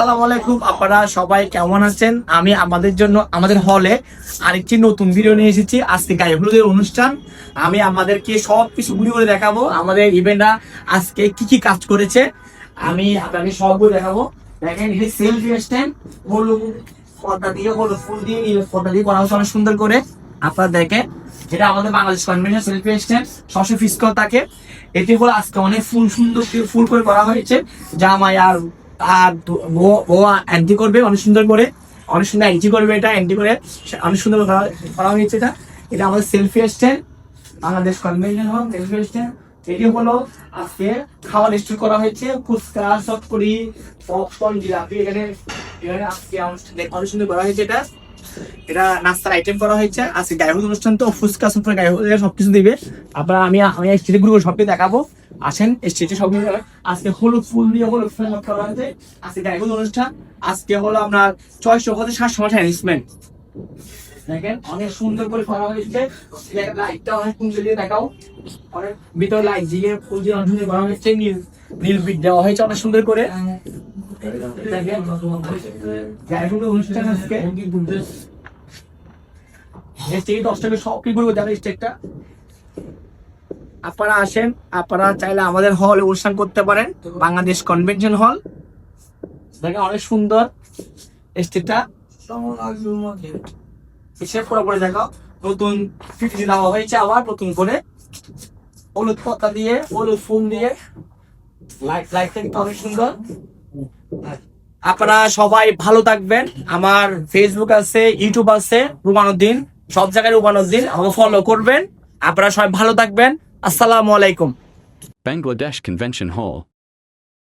আসসালামু আলাইকুম, আপনারা সবাই কেমন আছেন? আমি আমাদের জন্য, আমাদের হলে আরেকটি নতুন ভিডিও নিয়ে এসেছি। আজকে গায়ে হলুদের অনুষ্ঠান। আমি আমাদেরকে সব কিছু ঘুরে ঘুরে দেখাবো। আমাদের ইভেন্টটা আজকে কি কি কাজ করেছে, আমি আপনাকে সবগুলো দেখাবো। দেখেন এটি সেলফি স্ট্যান্ড হলুদ পর্দা দিয়ে, হলুদ ফুল দিয়ে পর্দা দিয়ে করা হচ্ছে অনেক সুন্দর করে। আপনারা দেখেন যেটা আমাদের বাংলাদেশ কনভেনশন সেলফি স্ট্যান্ড সবসময় ফিসকল থাকে। এটি হলো আজকে অনেক ফুল সুন্দর ফুল করে করা হয়েছে। জামাই আর আর ও- অ্যান্টি করবে, অনেক সুন্দর করে। অনেক সুন্দর অ্যান্টি করবে এটা এন্ট্রি করে। অনেক সুন্দর করা- হয়েছে এটা। এটা আমাদের selfie stand Bangladesh convention hall selfie এসছে এটি হলো আজকে খাওয়ার স্টোর করা হয়েছে। ফুচকা চটপড়ি পপকর্ন জিলাপি। এখানে এখানে আজকে অনেক সুন্দর করা হয়েছে এটা। এটা নাস্তার আইটেম করা হয়েছে। আজকে অনুষ্ঠান তো ফুচকা সবকিছু দিবে। আপনারা, আমি আমি স্টেজে সবকে দেখাবো। আসেন স্টেজে সব আজকে হলুদ ফুল দিয়ে হলুদ ফুল করা হয়েছে। আজকে অনুষ্ঠান। আজকে হলো আপনার ছয়শো হতে মাঠে অ্যারেঞ্জমেন্ট দেখেন, অনেক সুন্দর করে করা হয়েছে। লাইটটা অনেক সুন্দর দিয়ে দেখাও। অনেক ভিতরে লাইট দিয়ে ফুল দিয়ে অনেক সুন্দর করা হয়েছে। নীল নীল বিট দেওয়া হয়েছে অনেক সুন্দর করে। অনুষ্ঠান আপনারা আসেন আপনারা চাইলে আমাদের হলে অনুষ্ঠান করতে পারেন বাংলাদেশ কনভেনশন হল দেখেন অনেক সুন্দর স্টেজটা এসে পুরোপুরি দেখো নতুন ফিফটি দেওয়া হয়েছে আবার নতুন করে হলুদ পাতা দিয়ে হলুদ ফুল দিয়ে লাইট লাইট অনেক সুন্দর আপনারা সবাই ভালো থাকবেন। আমার ফেসবুক আছে ইউটিউব আছে, রুমানুদ্দিন, সব জায়গায় রুমানুদ্দিন, আমাকে ফলো করবেন। আপনারা সবাই ভালো থাকবেন। আসসালামু আলাইকুম। Bangladesh Convention Hall.